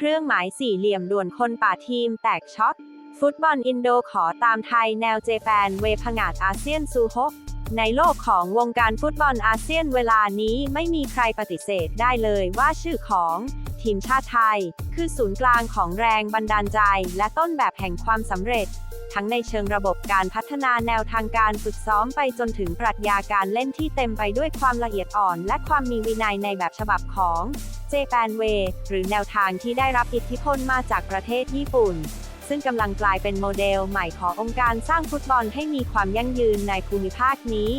เครื่องหมายสี่เหลี่ยมด่วนคนป่าทีมแตกช็อต ฟุตบอลอินโดขอตามไทยแนวเจแปนเวพงาดอาเซียนซูฮกในโลกของวงการฟุตบอลอาเซียนเวลานี้ไม่มีใครปฏิเสธได้เลยว่าชื่อของ ทีมชาติไทย คือศูนย์กลางของแรงบันดาลใจ และต้นแบบแห่งความสำเร็จ ทั้งในเชิงระบบการพัฒนาแนวทางการฝึกซ้อมไปจนถึงปรัชญาการเล่นที่เต็มไปด้วยความละเอียดอ่อน และความมีวินัยในแบบฉบับของเจแปนเวหรือแนวทางที่ได้รับอิทธิพลมาจากประเทศญี่ปุ่น ซึ่งกำลังกลายเป็นโมเดลใหม่ขององค์การสร้างฟุตบอลให้มีความยั่งยืนในภูมิภาคนี้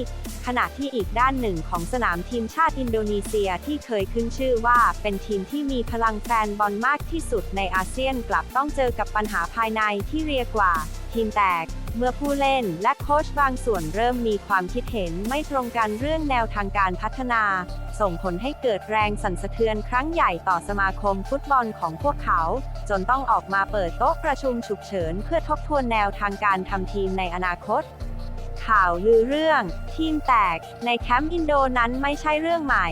ขณะที่อีกด้านหนึ่งของสนามทีมชาติอินโดนีเซียที่เคยขึ้นชื่อว่าเป็นทีมที่มีพลังแฟนบอลมากที่สุดในอาเซียนกลับต้องเจอกับปัญหาภายในที่เรียกว่า ทีมแตก เมื่อผู้เล่นและโค้ชบางส่วนเริ่มมีความคิดเห็นไม่ตรงกันเรื่องแนวทางการพัฒนา ส่งผลให้เกิดแรงสั่นสะเทือนครั้งใหญ่ต่อสมาคมฟุตบอลของพวกเขา จนต้องออกมาเปิดโต๊ะประชุมฉุกเฉินเพื่อทบทวนแนวทางการทำทีมในอนาคตข่าวลือเรื่อง ทีมแตกในแคมป์อินโดนั้นไม่ใช่เรื่องใหม่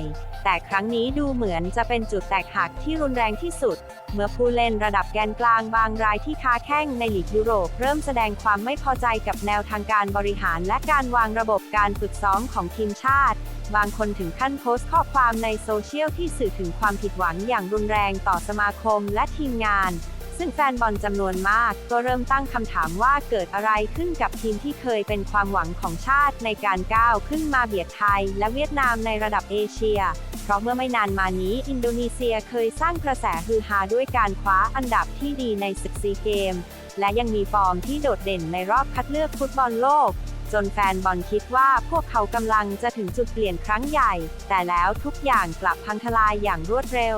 แต่ครั้งนี้ดูเหมือนจะเป็นจุดแตกหักที่รุนแรงที่สุด เมื่อผู้เล่นระดับแกนกลางบางรายที่ค้าแข้งในลีกยุโรป เริ่มแสดงความไม่พอใจกับแนวทางการบริหารและการวางระบบการฝึกซ้อมของทีมชาติ บางคนถึงขั้นโพสต์ข้อความในโซเชียลที่สื่อถึงความผิดหวังอย่างรุนแรงต่อสมาคมและทีมงานซึ่งแฟนบอลจำนวนมาก ก็เริ่มตั้งคำถามว่าเกิดอะไรขึ้นกับทีมที่เคยเป็นความหวังของชาติในการก้าวขึ้นมาเบียดไทยและเวียดนามในระดับเอเชีย เพราะเมื่อไม่นานมานี้ อินโดนีเซียเคยสร้างกระแสฮือฮาด้วยการคว้าอันดับที่ดีในศึกซีเกม และยังมีฟอร์มที่โดดเด่นในรอบคัดเลือกฟุตบอลโลก จนแฟนบอลคิดว่าพวกเขากำลังจะถึงจุดเปลี่ยนครั้งใหญ่ แต่แล้วทุกอย่างกลับพังทลายอย่างรวดเร็ว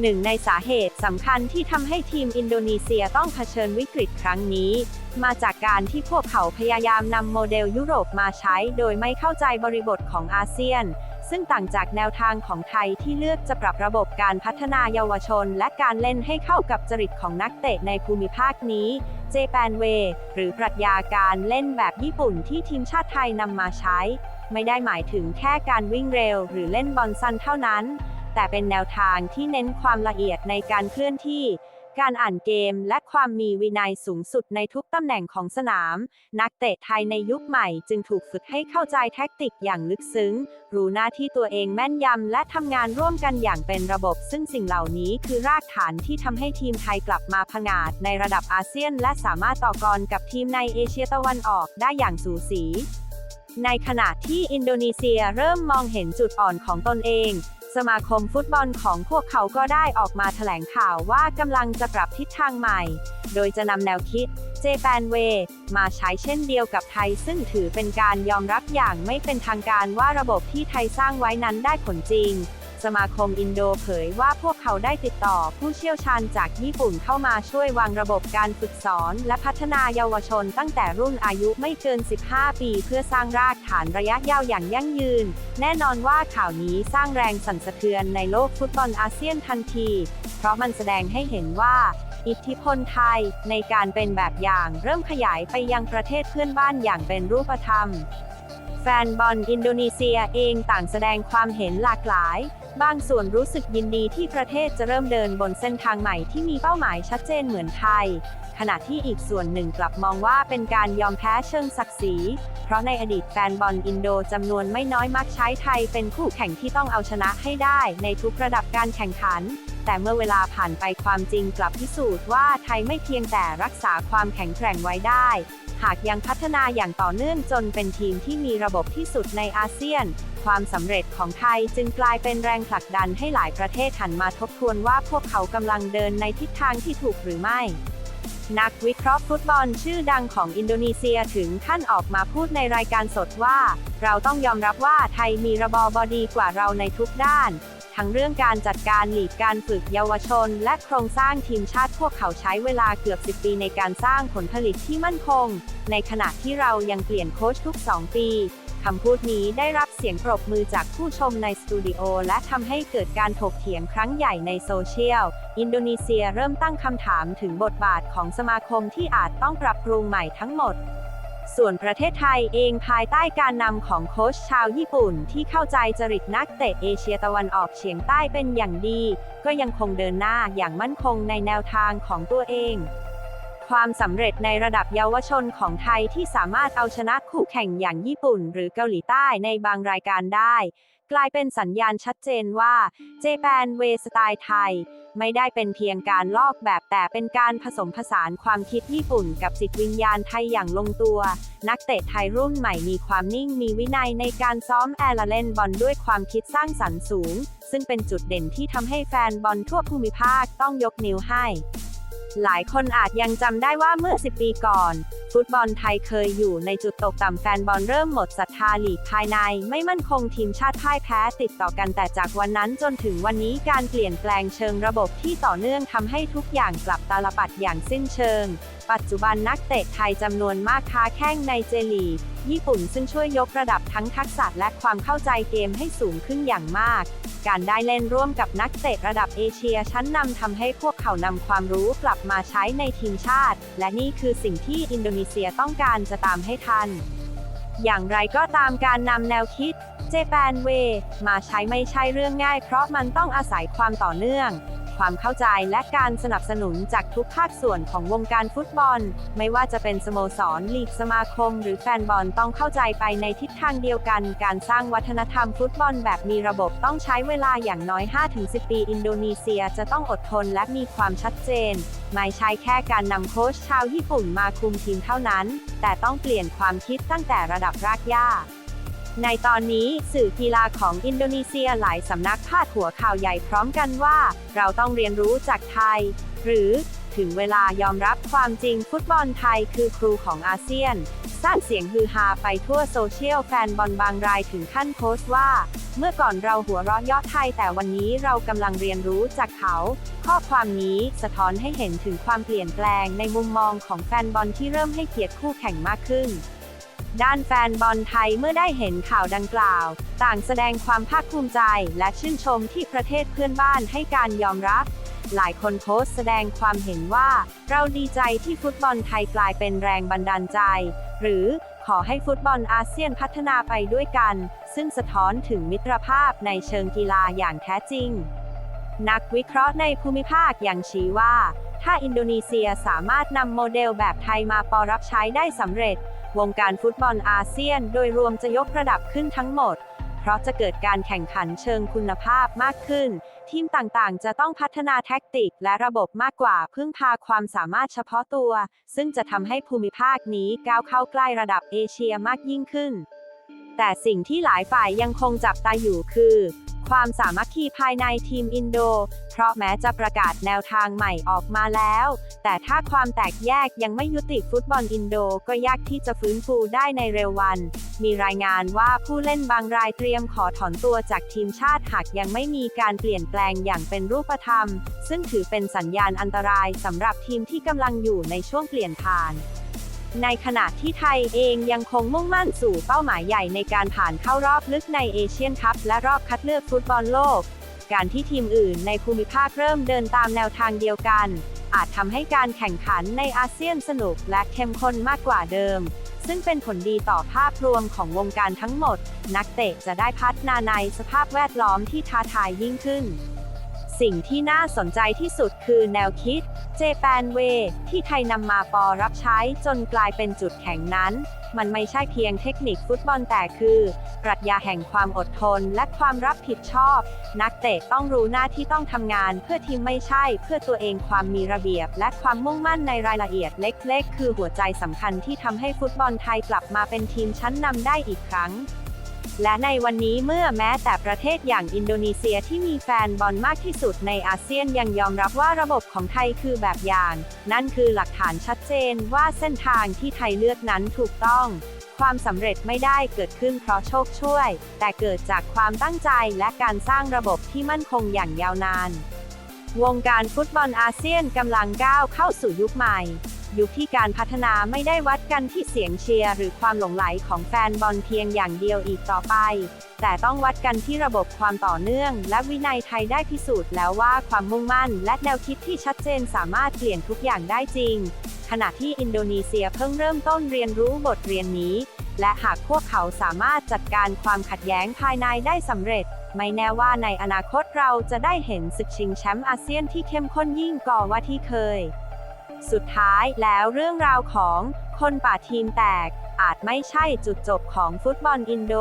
หนึ่งในสาเหตุสำคัญที่ทำให้ทีมอินโดนีเซียต้องเผชิญวิกฤตครั้งนี้ มาจากการที่พวกเขาพยายามนำโมเดลยุโรปมาใช้ โดยไม่เข้าใจบริบทของอาเซียน ซึ่งต่างจากแนวทางของไทยที่เลือกจะปรับระบบการพัฒนาเยาวชน และการเล่นให้เข้ากับจริตของนักเตะในภูมิภาคนี้เจแปนเวหรือปรัชญาการเล่นแบบญี่ปุ่นที่ทีมชาติไทยนำมาใช้ ไม่ได้หมายถึงแค่การวิ่งเร็ว หรือเล่นบอลสั้นเท่านั้น แต่เป็นแนวทางที่เน้นความละเอียดในการเคลื่อนที่ การอ่านเกมและความมีวินัยสูงสุดในทุกตำแหน่งของสนาม นักเตะไทยในยุคใหม่จึงถูกฝึกให้เข้าใจแท็กติกอย่างลึกซึ้ง รู้หน้าที่ตัวเองแม่นยำและทำงานร่วมกันอย่างเป็นระบบ ซึ่งสิ่งเหล่านี้คือรากฐานที่ทำให้ทีมไทยกลับมาผงาดในระดับอาเซียน และสามารถต่อกรกับทีมในเอเชียตะวันออกได้อย่างสูสีในขณะที่อินโดนีเซียเริ่มมองเห็นจุดอ่อนของตนเอง สมาคมฟุตบอลของพวกเขาก็ได้ออกมาแถลงข่าวว่ากำลังจะปรับทิศทางใหม่ โดยจะนำแนวคิดเจแปนเวมาใช้เช่นเดียวกับไทย ซึ่งถือเป็นการยอมรับอย่างไม่เป็นทางการว่าระบบที่ไทยสร้างไว้นั้นได้ผลจริง สมาคมอินโดเผยว่าพวกเขาได้ติดต่อผู้เชี่ยวชาญจากญี่ปุ่นเข้ามาช่วยวางระบบการฝึกสอน และพัฒนาเยาวชนตั้งแต่รุ่นอายุไม่เกิน 15 ปี เพื่อสร้างรากฐานระยะยาวอย่างยั่งยืน แน่นอนว่าข่าวนี้สร้างแรงสั่นสะเทือนในโลกฟุตบอลอาเซียนทันที เพราะมันแสดงให้เห็นว่า อิทธิพลไทย ในการเป็นแบบอย่างเริ่มขยายไปยังประเทศเพื่อนบ้านอย่างเป็นรูปธรรมแฟนบอลอินโดนีเซียเองต่างแสดงความเห็นหลากหลาย บางส่วนรู้สึกยินดีที่ประเทศจะเริ่มเดินบนเส้นทางใหม่ที่มีเป้าหมายชัดเจนเหมือนไทย ขณะที่อีกส่วนหนึ่งกลับมองว่าเป็นการยอมแพ้เชิงศักดิ์ศรี เพราะในอดีตแฟนบอลอินโดจำนวนไม่น้อยมักใช้ไทยเป็นคู่แข่งที่ต้องเอาชนะให้ได้ในทุกระดับการแข่งขัน แต่เมื่อเวลาผ่านไปความจริงกลับพิสูจน์ว่าไทยไม่เพียงแต่รักษาความแข็งแกร่งไว้ได้ หากยังพัฒนาอย่างต่อเนื่องจนเป็นทีมที่มีระบบที่สุดในอาเซียน ความสำเร็จของไทยจึงกลายเป็นแรงผลักดันให้หลายประเทศหันมาทบทวนว่าพวกเขากำลังเดินในทิศทางที่ถูกหรือไม่ นักวิเคราะห์ฟุตบอลชื่อดังของอินโดนีเซียถึงขั้นออกมาพูดในรายการสดว่า เราต้องยอมรับว่าไทยมีระบอบดีกว่าเราในทุกด้าน ทั้งเรื่องการจัดการหลีกการฝึกเยาวชน และโครงสร้างทีมชาติพวกเขาใช้เวลาเกือบ 10 ปีในการสร้างผลผลิตที่มั่นคง ในขณะที่เรายังเปลี่ยนโค้ชทุก 2 ปี คำพูดนี้ได้รับเสียงปรบมือจากผู้ชมในสตูดิโอและทำให้เกิดการถกเถียงครั้งใหญ่ในโซเชียล อินโดนีเซียเริ่มตั้งคำถามถึงบทบาทของสมาคมที่อาจต้องปรับปรุงใหม่ทั้งหมด ส่วนประเทศไทยเองภายใต้การนำของโค้ชชาวญี่ปุ่น ที่เข้าใจจริตนักเตะเอเชียตะวันออกเฉียงใต้เป็นอย่างดี ก็ยังคงเดินหน้าอย่างมั่นคงในแนวทางของตัวเอง ความสำเร็จในระดับเยาวชนของไทยที่สามารถเอาชนะคู่แข่งอย่างญี่ปุ่น หรือเกาหลีใต้ในบางรายการได้ กลายเป็นสัญญาณชัดเจนว่าเจแปนเวสไตล์ไทย ไม่ได้เป็นเพียงการลอกแบบแต่เป็นการผสมผสานความคิดญี่ปุ่นกับจิตวิญญาณไทยอย่างลงตัว นักเตะไทยรุ่นใหม่มีความนิ่งมีวินัยในการซ้อมแอร์เล่นบอลด้วยความคิดสร้างสรรค์สูง ซึ่งเป็นจุดเด่นที่ทำให้แฟนบอลทั่วภูมิภาคต้องยกนิ้วให้ หลายคนอาจยังจำได้ว่าเมื่อ 10 ปีก่อน ฟุตบอลไทยเคยอยู่ในจุดตกต่ำแฟนบอลเริ่มหมดศรัทธาหลีกภายใน ไม่มั่นคงทีมชาติพ่ายแพ้ติดต่อกันแต่จากวันนั้นจนถึงวันนี้การเปลี่ยนแปลงเชิงระบบที่ต่อเนื่องทำให้ทุกอย่างกลับตาลปัดอย่างสิ้นเชิง ปัจจุบันนักเตะไทยจำนวนมากค้าแข้งในเจลีญี่ปุ่นซึ่งช่วยยกระดับทั้งทักษะและความเข้าใจเกมให้สูงขึ้นอย่างมาก การได้เล่นร่วมกับนักเตะระดับเอเชียชั้นนำทำให้พวกเขานำความรู้กลับมาใช้ในทีมชาติ และนี่คือสิ่งที่อินโดนีเซียต้องการจะตามให้ทัน อย่างไรก็ตามการนำแนวคิด Japan Way มาใช้ไม่ใช่เรื่องง่ายเพราะมันต้องอาศัยความต่อเนื่อง ความเข้าใจและการสนับสนุนจากทุกภาคส่วนของวงการฟุตบอล ไม่ว่าจะเป็นสโมสรลีกสมาคม หรือแฟนบอลต้องเข้าใจไปในทิศทางเดียวกัน การสร้างวัฒนธรรมฟุตบอลแบบมีระบบต้องใช้เวลาอย่างน้อย 5-10 ปี อินโดนีเซียจะต้องอดทนและมีความชัดเจนไม่ใช่แค่การนำโค้ชชาวญี่ปุ่นมาคุมทีมเท่านั้น แต่ต้องเปลี่ยนความคิดตั้งแต่ระดับรากหญ้า ในตอนนี้สื่อกีฬาของอินโดนีเซียหลายสำนักพาดหัวข่าวใหญ่พร้อมกันว่า เราต้องเรียนรู้จากไทย หรือถึงเวลายอมรับความจริงฟุตบอลไทยคือครูของอาเซียน สร้างเสียงฮือฮาไปทั่วโซเชียลแฟนบอลบางรายถึงขั้นโพสต์ว่า เมื่อก่อนเราหัวเราะเยาะไทยแต่วันนี้เรากำลังเรียนรู้จากเขา ข้อความนี้สะท้อนให้เห็นถึงความเปลี่ยนแปลงในมุมมองของแฟนบอลที่เริ่มให้เกียรติคู่แข่งมากขึ้น ด้านแฟนบอลไทยเมื่อได้เห็นข่าวดังกล่าว ต่างแสดงความภาคภูมิใจและชื่นชมที่ประเทศเพื่อนบ้านให้การยอมรับ หลายคนโพสต์แสดงความเห็นว่า เราดีใจที่ฟุตบอลไทยกลายเป็นแรงบันดาลใจ หรือขอให้ฟุตบอลอาเซียนพัฒนาไปด้วยกัน ซึ่งสะท้อนถึงมิตรภาพในเชิงกีฬาอย่างแท้จริง นักวิเคราะห์ในภูมิภาคยังชี้ว่า ถ้าอินโดนีเซียสามารถนำโมเดลแบบไทยมาปอรับใช้ได้สำเร็จ วงการฟุตบอลอาเซียนโดยรวมจะยกระดับขึ้นทั้งหมด เพราะจะเกิดการแข่งขันเชิงคุณภาพมากขึ้น ทีมต่างๆ จะต้องพัฒนาแท็กติกและระบบมากกว่าพึ่งพาความสามารถเฉพาะตัว ซึ่งจะทำให้ภูมิภาคนี้ก้าวเข้าใกล้ระดับเอเชียมากยิ่งขึ้น แต่สิ่งที่หลายฝ่ายยังคงจับตาอยู่คือ ความสามัคคีภายในทีมอินโด เพราะแม้จะประกาศแนวทางใหม่ออกมาแล้ว แต่ถ้าความแตกแยกยังไม่ยุติฟุตบอลอินโดก็ยากที่จะฟื้นฟูได้ในเร็ววัน มีรายงานว่าผู้เล่นบางรายเตรียมขอถอนตัวจากทีมชาติหากยังไม่มีการเปลี่ยนแปลงอย่างเป็นรูปธรรม ซึ่งถือเป็นสัญญาณอันตรายสำหรับทีมที่กำลังอยู่ในช่วงเปลี่ยนผ่าน ในขณะที่ไทยเองยังคงมุ่งมั่นสู่เป้าหมายใหญ่ในการผ่านเข้ารอบลึกในเอเชียนคัพและรอบคัดเลือกฟุตบอลโลก การที่ทีมอื่นในภูมิภาคเริ่มเดินตามแนวทางเดียวกัน อาจทำให้การแข่งขันในอาเซียนสนุกและเข้มข้นมากกว่าเดิม ซึ่งเป็นผลดีต่อภาพรวมของวงการทั้งหมด นักเตะจะได้พัฒนาในสภาพแวดล้อมที่ท้าทายยิ่งขึ้น สิ่งที่น่าสนใจที่สุดคือแนวคิด Japan Way ที่ไทยนำมาปอรับใช้จนกลายเป็นจุดแข็งนั้น มันไม่ใช่เพียงเทคนิคฟุตบอลแต่คือ ปรัชญาแห่งความอดทนและความรับผิดชอบ นักเตะต้องรู้หน้าที่ต้องทำงานเพื่อทีมไม่ใช่ เพื่อตัวเองความมีระเบียบ และความมุ่งมั่นในรายละเอียดเล็ก ๆ คือหัวใจสำคัญที่ทำให้ฟุตบอลไทยกลับมาเป็นทีมชั้นนำได้อีกครั้ง และในวันนี้เมื่อแม้แต่ประเทศอย่างอินโดนีเซียที่มีแฟนบอลมากที่สุดในอาเซียนยังยอมรับว่าระบบของไทยคือแบบอย่าง นั่นคือหลักฐานชัดเจนว่าเส้นทางที่ไทยเลือกนั้นถูกต้อง ความสำเร็จไม่ได้เกิดขึ้นเพราะโชคช่วย แต่เกิดจากความตั้งใจและการสร้างระบบที่มั่นคงอย่างยาวนาน วงการฟุตบอลอาเซียนกำลังก้าวเข้าสู่ยุคใหม่ ยุคที่การพัฒนาไม่ได้วัดกันที่เสียงเชียร์หรือความหลงไหลของแฟนบอลเพียงอย่างเดียวอีกต่อไป แต่ต้องวัดกันที่ระบบความต่อเนื่อง และวินัยไทยได้พิสูจน์แล้วว่าความมุ่งมั่น และแนวคิดที่ชัดเจนสามารถเปลี่ยนทุกอย่างได้จริง ขณะที่อินโดนีเซียเพิ่งเริ่มต้นเรียนรู้บทเรียนนี้ และหากพวกเขาสามารถจัดการความขัดแย้งภายในได้สำเร็จไม่แน่ว่าในอนาคตเราจะได้เห็นศึกชิงแชมป์อาเซียนที่เข้มข้นยิ่งกว่าที่เคย สุดท้ายแล้วเรื่องราวของคนป่าทีมแตก อาจไม่ใช่จุดจบของฟุตบอลอินโด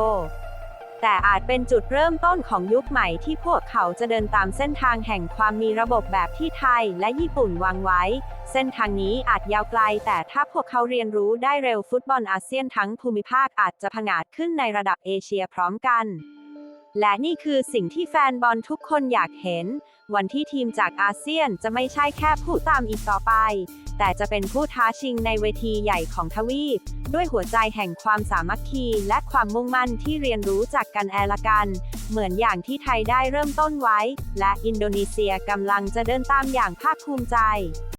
แต่อาจเป็นจุดเริ่มต้นของยุคใหม่ที่พวกเขาจะเดินตามเส้นทางแห่งความมีระบบแบบที่ไทยและญี่ปุ่นวางไว้ เส้นทางนี้อาจยาวไกล แต่ถ้าพวกเขาเรียนรู้ได้เร็วฟุตบอลอาเซียนทั้งภูมิภาคอาจจะผงาดขึ้นในระดับเอเชียพร้อมกัน และนี่คือสิ่งที่แฟนบอลทุกคนอยากเห็น วันที่ทีมจากอาเซียนจะไม่ใช่แค่ผู้ตามอีกต่อไป แต่จะเป็นผู้ท้าชิงในเวทีใหญ่ของทวีป ด้วยหัวใจแห่งความสามัคคีและความมุ่งมั่นที่เรียนรู้จากกันแอละกัน เหมือนอย่างที่ไทยได้เริ่มต้นไว้ และอินโดนีเซียกำลังจะเดินตามอย่างภาคภูมิใจ